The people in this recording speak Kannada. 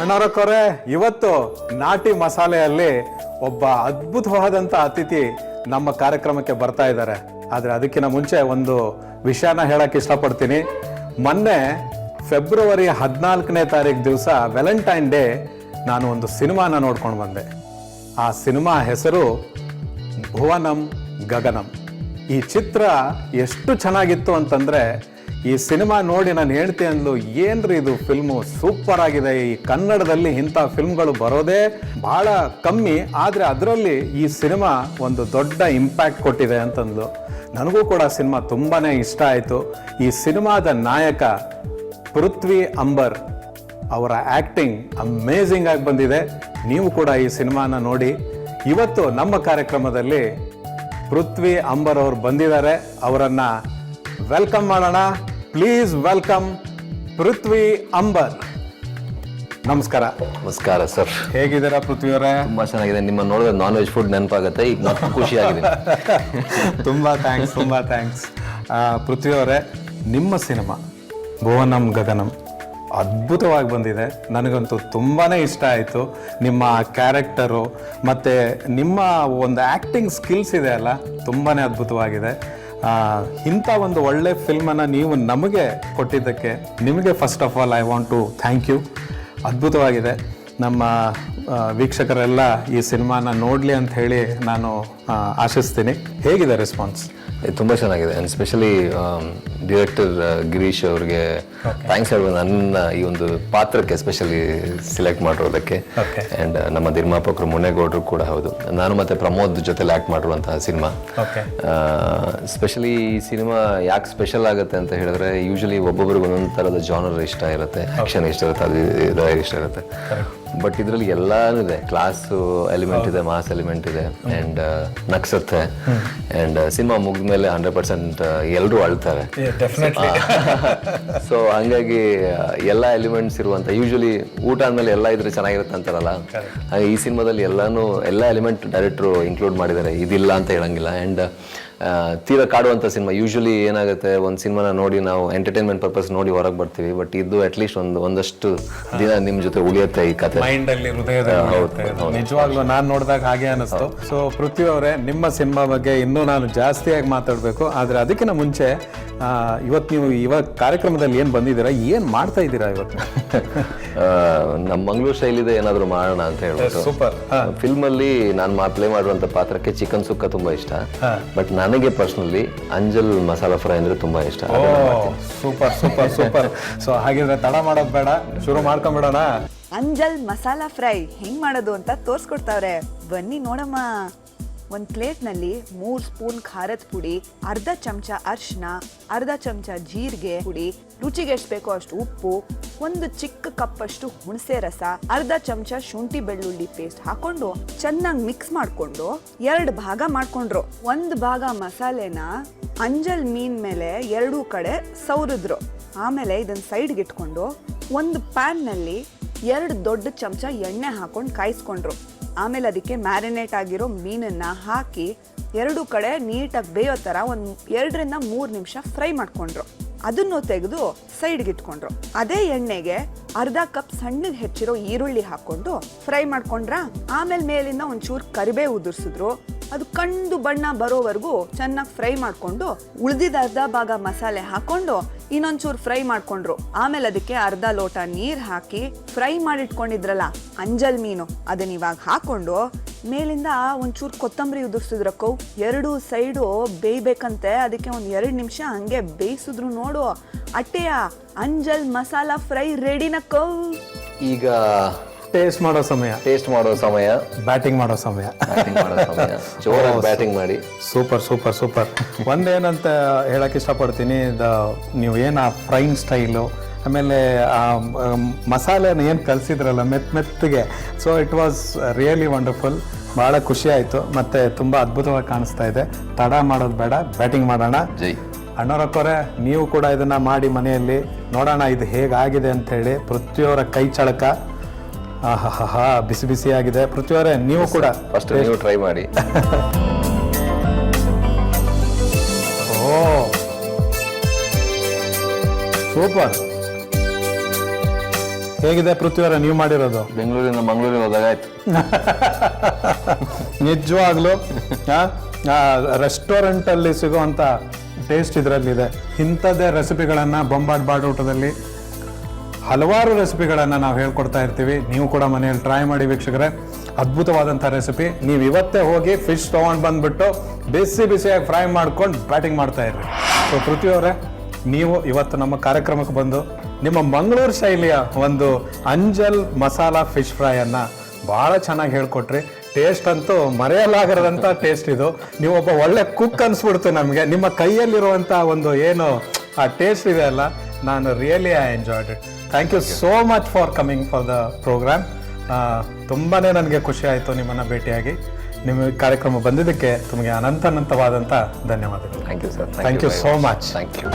ಅಣ್ಣವರಕ್ಕವ್ರೆ ಇವತ್ತು ನಾಟಿ ಮಸಾಲೆಯಲ್ಲಿ ಒಬ್ಬ ಅದ್ಭುತವಾದಂಥ ಅತಿಥಿ ನಮ್ಮ ಕಾರ್ಯಕ್ರಮಕ್ಕೆ ಬರ್ತಾ ಇದ್ದಾರೆ. ಆದರೆ ಅದಕ್ಕಿಂತ ಮುಂಚೆ ಒಂದು ವಿಷಯನ ಹೇಳಕ್ಕೆ ಇಷ್ಟಪಡ್ತೀನಿ. ಮೊನ್ನೆ ಫೆಬ್ರವರಿ ಹದಿನಾಲ್ಕನೇ ತಾರೀಕು ದಿವಸ ವ್ಯಾಲೆಂಟೈನ್ ಡೇ ನಾನು ಒಂದು ಸಿನಿಮಾನ ನೋಡ್ಕೊಂಡು ಬಂದೆ. ಆ ಸಿನಿಮಾ ಹೆಸರು ಭುವನಂ ಗಗನಂ. ಈ ಚಿತ್ರ ಎಷ್ಟು ಚೆನ್ನಾಗಿತ್ತು ಅಂತಂದ್ರೆ ಈ ಸಿನಿಮಾ ನೋಡಿ ನಾನು ಹೇಳ್ತೆ ಅಂದ್ಲು ಏನ್ರಿ ಇದು ಫಿಲ್ಮು ಸೂಪರ್ ಆಗಿದೆ. ಈ ಕನ್ನಡದಲ್ಲಿ ಇಂಥ ಫಿಲ್ಮ್ಗಳು ಬರೋದೇ ಬಹಳ ಕಮ್ಮಿ, ಆದರೆ ಅದರಲ್ಲಿ ಈ ಸಿನಿಮಾ ಒಂದು ದೊಡ್ಡ ಇಂಪ್ಯಾಕ್ಟ್ ಕೊಟ್ಟಿದೆ ಅಂತಂದ್ಲು. ನನಗೂ ಕೂಡ ಸಿನಿಮಾ ತುಂಬಾ ಇಷ್ಟ ಆಯಿತು. ಈ ಸಿನಿಮಾದ ನಾಯಕ ಪೃಥ್ವಿ ಅಂಬರ್ ಅವರ ಆ್ಯಕ್ಟಿಂಗ್ ಅಮೇಝಿಂಗ್ ಆಗಿ ಬಂದಿದೆ. ನೀವು ಕೂಡ ಈ ಸಿನಿಮಾನ ನೋಡಿ. ಇವತ್ತು ನಮ್ಮ ಕಾರ್ಯಕ್ರಮದಲ್ಲಿ ಪೃಥ್ವಿ ಅಂಬರ್ ಅವರು ಬಂದಿದ್ದಾರೆ. ಅವರನ್ನು ವೆಲ್ಕಮ್ ಮಾಡೋಣ. ಪ್ಲೀಸ್ ವೆಲ್ಕಮ್ ಪೃಥ್ವಿ ಅಂಬರ್ ನಮಸ್ಕಾರ. ನಮಸ್ಕಾರ ಸರ್ ಹೇಗಿದ್ದೀರಾ ಪೃಥ್ವಿ ಅವರೇ? ತುಂಬಾ ಚೆನ್ನಾಗಿದೆ. ನಿಮ್ಮ ನೋಡಿದ್ರೆ ನಾನ್ ವೆಜ್ ಫುಡ್ ನೆನಪಾಗುತ್ತೆ ಈಗ ಮತ್ತೆ ಖುಷಿಯಾಗಿದೆ ತುಂಬಾ ಥ್ಯಾಂಕ್ಸ್ ತುಂಬಾ ಥ್ಯಾಂಕ್ಸ್ ಪೃಥ್ವಿ ಅವರೇ ನಿಮ್ಮ ಸಿನಿಮಾ ಭುವನಂ ಗಗನಂ ಅದ್ಭುತವಾಗಿ ಬಂದಿದೆ. ನನಗಂತೂ ತುಂಬಾ ಇಷ್ಟ ಆಯಿತು. ನಿಮ್ಮ ಕ್ಯಾರೆಕ್ಟರು ಮತ್ತು ನಿಮ್ಮ ಒಂದು ಆ್ಯಕ್ಟಿಂಗ್ ಸ್ಕಿಲ್ಸ್ ಇದೆ ಅಲ್ಲ ತುಂಬಾ ಅದ್ಭುತವಾಗಿದೆ. ಇಂಥ ಒಂದು ಒಳ್ಳೆ ಫಿಲ್ಮನ್ನು ನೀವು ನಮಗೆ ಕೊಟ್ಟಿದ್ದಕ್ಕೆ ನಿಮಗೆ first of all I want to thank you ಅದ್ಭುತವಾಗಿದೆ. ನಮ್ಮ ವೀಕ್ಷಕರೆಲ್ಲ ಈ ಸಿನಿಮಾನ ನೋಡಲಿ ಅಂತ ಹೇಳಿ ನಾನು ಆಶಿಸ್ತೀನಿ. ಹೇಗಿದೆ ರೆಸ್ಪಾನ್ಸ್ ತುಂಬಾ ಚೆನ್ನಾಗಿದೆ. ಆ್ಯಂಡ್ ಸ್ಪೆಷಲಿ ಡೈರೆಕ್ಟರ್ ಗಿರೀಶ್ ಅವ್ರಿಗೆ ಥ್ಯಾಂಕ್ಸ್ ಹೇಳ್ಬೋದು. ನನ್ನ ಈ ಒಂದು ಪಾತ್ರಕ್ಕೆ ಸ್ಪೆಷಲಿ ಸಿಲೆಕ್ಟ್ ಮಾಡಿರೋದಕ್ಕೆ. ಆ್ಯಂಡ್ ಅಂಡ್ ನಮ್ಮ ನಿರ್ಮಾಪಕರು ಮುನೇಗೌಡರು ಕೂಡ ಹೌದು. ನಾನು ಮತ್ತೆ ಪ್ರಮೋದ್ ಜೊತೆಲಿ ಆ್ಯಕ್ಟ್ ಮಾಡಿರುವಂತಹ ಸಿನಿಮಾ. ಸ್ಪೆಷಲಿ ಈ ಸಿನಿಮಾ ಯಾಕೆ ಸ್ಪೆಷಲ್ ಆಗುತ್ತೆ ಅಂತ ಹೇಳಿದ್ರೆ ಯೂಶಲಿ ಒಬ್ಬೊಬ್ರಿಗೆ ಒಂದೊಂದು ಥರದ ಜಾನರ್ ಇಷ್ಟ ಇರುತ್ತೆ. ಆಕ್ಷನ್ ಇಷ್ಟ ಇರುತ್ತೆ ಅದು ಇಷ್ಟ ಇರುತ್ತೆ. ಬಟ್ ಇದರಲ್ಲಿ ಎಲ್ಲಾನು ಇದೆ. ಕ್ಲಾಸ್ ಎಲಿಮೆಂಟ್ ಇದೆ ಮಾಸ್ ಎಲಿಮೆಂಟ್ ಇದೆ ಆ್ಯಂಡ್ ನಕ್ಸತ್ತೆ ಆ್ಯಂಡ್ ಸಿನಿಮಾ ಮುಗಿದ್ಮೇಲೆ ಹಂಡ್ರೆಡ್ ಪರ್ಸೆಂಟ್ ಎಲ್ಲರೂ ಅಳ್ತಾರೆ. ಸೊ ಹಂಗಾಗಿ ಆ, ಎಲ್ಲ ಎಲಿಮೆಂಟ್ಸ್ ಇರುವಂತ ಯೂಶಲಿ ಊಟ ಆದ್ಮೇಲೆ ಎಲ್ಲ ಇದ್ರೆ ಚೆನ್ನಾಗಿರುತ್ತೆ ಅಂತಾರಲ್ಲ? ಹಾಗೆ ಈ ಸಿನಿಮಾದಲ್ಲಿ ಎಲ್ಲಾನು ಎಲ್ಲ ಎಲಿಮೆಂಟ್ ಡೈರೆಕ್ಟ್ರು ಇನ್ಕ್ಲೂಡ್ ಮಾಡಿದ್ದಾರೆ. ಇದಿಲ್ಲ ಅಂತ ಹೇಳಂಗಿಲ್ಲ. ಆ್ಯಂಡ್ ತೀರಾ ಕಾಡುವಂಥ ಸಿನಿಮಾ. ಯೂಶ್ವಲಿ ಏನಾಗುತ್ತೆ ಒಂದು ಸಿನಿಮಾನ ನೋಡಿ ನಾವು ಎಂಟರ್ಟೈನ್ಮೆಂಟ್ ಪರ್ಪಸ್ ನೋಡಿ ಹೊರಗೆ ಬರ್ತೀವಿ ಬಟ್ ಇದು ಅಟ್ಲೀಸ್ಟ್ ಒಂದು ಒಂದಷ್ಟು ದಿನ ನಿಮ್ಮ ಜೊತೆ ಉಳಿಯುತ್ತೆ ಈ ಕಥೆ. ಮೈಂಡಲ್ಲಿ ಉಳಿಯುತ್ತೆ. ನಿಜವಾಗ್ಲೂ ನಾನು ನೋಡಿದಾಗ ಹಾಗೆ ಅನಿಸ್ತು. ಸೊ ಪೃಥ್ವಿ ಅವರೇ ನಿಮ್ಮ ಸಿನಿಮಾ ಬಗ್ಗೆ ಇನ್ನೂ ನಾನು ಜಾಸ್ತಿಯಾಗಿ ಮಾತಾಡಬೇಕು. ಆದರೆ ಅದಕ್ಕಿಂತ ಮುಂಚೆ ಇವತ್ತು ನೀವು ಇವಾಗ ಕಾರ್ಯಕ್ರಮದಲ್ಲಿ ಏನು ಬಂದಿದ್ದೀರಾ ಏನು ಮಾಡ್ತಾ ಇದ್ದೀರಾ ಇವತ್ತು? ನಮ್ಮ ಮಂಗಳೂರು ಶೈಲಿದೆ ಏನಾದರೂ ಮಾಡೋಣ ಅಂತ ಹೇಳ್ಬಿಟ್ಟು. ಸೂಪರ್. ಫಿಲ್ಮ್ ಅಲ್ಲಿ ನಾನು ಮಾ ಪ್ಲೇ ಮಾಡುವಂತ ಪಾತ್ರಕ್ಕೆ ಚಿಕನ್ ಸುಕ್ಕ ತುಂಬಾ ಇಷ್ಟ. ಬಟ್ ನನಗೆ ಪರ್ಸನಲಿ ಅಂಜಲ್ ಮಸಾಲಾ ಫ್ರೈ ಅಂದ್ರೆ ತುಂಬಾ ಇಷ್ಟ. ಓ ಸೂಪರ್ ಸೂಪರ್ ಸೂಪರ್. ಸೊ ಹಾಗಿದ್ರೆ ತಡ ಮಾಡೋದು ಬೇಡ. ಶುರು ಮಾಡ್ಕೊಂಬಿಡೋಣ. ಅಂಜಲ್ ಮಸಾಲಾ ಫ್ರೈ ಹೆಂಗ್ ಮಾಡೋದು ಅಂತ ತೋರ್ಸ್ಕೊಡ್ತಾವ್ರೆ. ಬನ್ನಿ ನೋಡಮ್ಮ. ಒಂದ್ ಪ್ಲೇಟ್ನಲ್ಲಿ ಮೂರು ಸ್ಪೂನ್ ಖಾರದ ಪುಡಿ, ಅರ್ಧ ಚಮಚ ಅರ್ಶಿನ ಅರ್ಧ ಚಮಚ ಜೀರಿಗೆ ಪುಡಿ, ರುಚಿಗೆ ಎಷ್ಟು ಬೇಕೋ ಅಷ್ಟು ಉಪ್ಪು, ಒಂದು ಚಿಕ್ಕ ಕಪ್ ಅಷ್ಟು ಹುಣಸೆ ರಸ, ಅರ್ಧ ಚಮಚ ಶುಂಠಿ ಬೆಳ್ಳುಳ್ಳಿ ಪೇಸ್ಟ್ ಹಾಕೊಂಡು ಚೆನ್ನಾಗಿ ಮಿಕ್ಸ್ ಮಾಡ್ಕೊಂಡು ಎರಡು ಭಾಗ ಮಾಡ್ಕೊಂಡ್ರು. ಒಂದು ಭಾಗ ಮಸಾಲೆನ ಅಂಜಲ್ ಮೀನ್ ಮೇಲೆ ಎರಡೂ ಕಡೆ ಸೌರಿದ್ರು ಆಮೇಲೆ ಇದನ್ನ ಸೈಡ್ಗೆ ಇಟ್ಕೊಂಡು ಒಂದು ಪ್ಯಾನ್ನಲ್ಲಿ ಎರಡು ದೊಡ್ಡ ಚಮಚ ಎಣ್ಣೆ ಹಾಕೊಂಡು ಕಾಯಿಸ್ಕೊಂಡ್ರು. ಆಮೇಲೆ ಅದಕ್ಕೆ ಮ್ಯಾರಿನೇಟ್ ಆಗಿರೋ ಮೀನನ್ನ ಹಾಕಿ ಎರಡು ಕಡೆ ನೀಟಾಗಿ ಬೇಯೋ ಥರ ಒಂದು ಎರಡರಿಂದ ಮೂರು ನಿಮಿಷ ಫ್ರೈ ಮಾಡ್ಕೊಂಡ್ರು. ಅದನ್ನು ತೆಗೆದು ಸೈಡ್ಗೆ ಇಟ್ಕೊಂಡ್ರು. ಅದೇ ಎಣ್ಣೆಗೆ ಅರ್ಧ ಕಪ್ ಸಣ್ಣಗೆ ಹೆಚ್ಚಿರೋ ಈರುಳ್ಳಿ ಹಾಕೊಂಡು ಫ್ರೈ ಮಾಡ್ಕೊಂಡ್ರ? ಆಮೇಲೆ ಮೇಲಿಂದ ಒಂಚೂರು ಕರಿಬೇವು ಉದುರ್ಸಿದ್ರು. ಅದು ಕಂದು ಬಣ್ಣ ಬರೋವರೆಗೂ ಚೆನ್ನಾಗಿ ಫ್ರೈ ಮಾಡ್ಕೊಂಡು ಉಳಿದಿದ ಅರ್ಧ ಭಾಗ ಮಸಾಲೆ ಹಾಕೊಂಡು ಇನ್ನೊಂಚೂರು ಫ್ರೈ ಮಾಡ್ಕೊಂಡ್ರು. ಆಮೇಲೆ ಅದಕ್ಕೆ ಅರ್ಧ ಲೋಟ ನೀರು ಹಾಕಿ ಫ್ರೈ ಮಾಡಿಟ್ಕೊಂಡಿದ್ರಲ್ಲ, ಅಂಜಲ್ ಮೀನು. ಅದನ್ನ ಇವಾಗ ಹಾಕೊಂಡು ಮೇಲಿಂದ ಒಂಚೂರು ಕೊತ್ತಂಬರಿ ಉದುರ್ಸಿದ್ರಕ್ಕವು ಎರಡು ಸೈಡು ಬೇಯ್ಬೇಕಂತೆ. ಅದಕ್ಕೆ ಒಂದು ಎರಡು ನಿಮಿಷ ಹಂಗೆ ಬೇಯಿಸಿದ್ರು ನೋಡು. ಅಟ್ಟೆಯ ಅಂಜಲ್ ಮಸಾಲ ಫ್ರೈ ರೆಡಿನ ಕೌ ಈಗ ಟೇಸ್ಟ್ ಮಾಡೋ ಸಮಯ. ಟೇಸ್ಟ್ ಮಾಡೋ ಸಮಯ. ಬ್ಯಾಟಿಂಗ್ ಮಾಡೋ ಸಮಯ. ಬ್ಯಾಟಿಂಗ್ ಮಾಡೋ ಸಮಯ. ಜೋರಾಗಿ ಬ್ಯಾಟಿಂಗ್ ಮಾಡಿ. ಸೂಪರ್ ಸೂಪರ್ ಸೂಪರ್ ಒಂದೇನಂತ ಹೇಳಕ್ ಇಷ್ಟಪಡ್ತೀನಿ ದ ನೀವು ಏನು ಆ ಫ್ರೈಂಗ್ ಸ್ಟೈಲು ಆಮೇಲೆ ಮಸಾಲೆನ ಏನು ಕಲಿಸಿದ್ರಲ್ಲ ಮೆತ್ ಮೆತ್ತಗೆ. So it was really wonderful ಭಾಳ ಖುಷಿ ಆಯಿತು. ಮತ್ತು ತುಂಬ ಅದ್ಭುತವಾಗಿ ಕಾಣಿಸ್ತಾ ಇದೆ. ತಡ ಮಾಡೋದು ಬೇಡ ಬ್ಯಾಟಿಂಗ್ ಮಾಡೋಣ. ಜೈ. ಅಣ್ಣವರಕ್ಕೋರೆ ನೀವು ಕೂಡ ಇದನ್ನು ಮಾಡಿ ಮನೆಯಲ್ಲಿ. ನೋಡೋಣ ಇದು ಹೇಗಾಗಿದೆ ಅಂಥೇಳಿ ಹೇಳಿ ಪೃಥ್ವಿಯವರ ಕೈ ಚಳಕ. ಹಾ ಬಿಸಿ ಬಿಸಿಯಾಗಿದೆ. ಪೃಥ್ವಿಯವರೇ ನೀವು ಕೂಡ. ಫಸ್ಟ್ ನೀವು ಟ್ರೈ ಮಾಡಿ. ಓ. ಸೂಪರ್ ಹೇಗಿದೆ ಪೃಥ್ವಿಯವರ ನೀವು ಮಾಡಿರೋದು? ಬೆಂಗಳೂರಿಂದ ಮಂಗಳೂರಿಗೆ ಹೋದಾಗ ಆಯ್ತು. ರೆಸ್ಟೋರೆಂಟ್ ರೆಸ್ಟೋರೆಂಟಲ್ಲಿ ಸಿಗುವಂಥ ಟೇಸ್ಟ್ ಇದರಲ್ಲಿದೆ. ಇಂಥದ್ದೇ ರೆಸಿಪಿಗಳನ್ನು ಬೊಂಬಾಟ್ ಬಾಡೂಟದಲ್ಲಿ ಹಲವಾರು ರೆಸಿಪಿಗಳನ್ನು ನಾವು ಹೇಳ್ಕೊಡ್ತಾ ಇರ್ತೀವಿ. ನೀವು ಕೂಡ ಮನೆಯಲ್ಲಿ ಟ್ರೈ ಮಾಡಿ ವೀಕ್ಷಕರೇ. ಅದ್ಭುತವಾದಂಥ ರೆಸಿಪಿ ನೀವು ಇವತ್ತೇ ಹೋಗಿ ಫಿಶ್ ತೊಗೊಂಡು ಬಂದ್ಬಿಟ್ಟು ಬಿಸಿ ಬಿಸಿಯಾಗಿ ಫ್ರೈ ಮಾಡ್ಕೊಂಡು ಬ್ಯಾಟಿಂಗ್ ಮಾಡ್ತಾ ಇರ್ರಿ. ಸೊ ಪೃಥ್ವಿ ಅವರೇ ನೀವು ಇವತ್ತು ನಮ್ಮ ಕಾರ್ಯಕ್ರಮಕ್ಕೆ ಬಂದು ನಿಮ್ಮ ಮಂಗಳೂರು ಶೈಲಿಯ ಒಂದು ಅಂಜಲ್ ಮಸಾಲ ಫಿಶ್ ಫ್ರೈಯನ್ನು ಭಾಳ ಚೆನ್ನಾಗಿ ಹೇಳ್ಕೊಟ್ರಿ. ಟೇಸ್ಟ್ ಅಂತೂ ಮರೆಯಲಾಗದಂಥ ಟೇಸ್ಟ್ ಇದು. ನೀವು ಒಬ್ಬ ಒಳ್ಳೆ ಕುಕ್ ಅನ್ಸ್ಬಿಡ್ತು ನಮಗೆ. ನಿಮ್ಮ ಕೈಯಲ್ಲಿರುವಂಥ ಒಂದು ಏನು ಆ ಟೇಸ್ಟ್ ಇದೆ ಅಲ್ಲ ನಾನು really I enjoyed it thank you so much for coming for the program ತುಂಬಾ ನನಗೆ ಖುಷಿ ಆಯಿತು ನಿಮ್ಮನ್ನು ಭೇಟಿಯಾಗಿ. ನಿಮ್ಮ ಕಾರ್ಯಕ್ರಮ ಬಂದಿದ್ದಕ್ಕೆ ನಿಮಗೆ ಅನಂತ ಅನಂತವಾದಂಥ ಧನ್ಯವಾದಗಳು. Thank you sir thank you so much thank you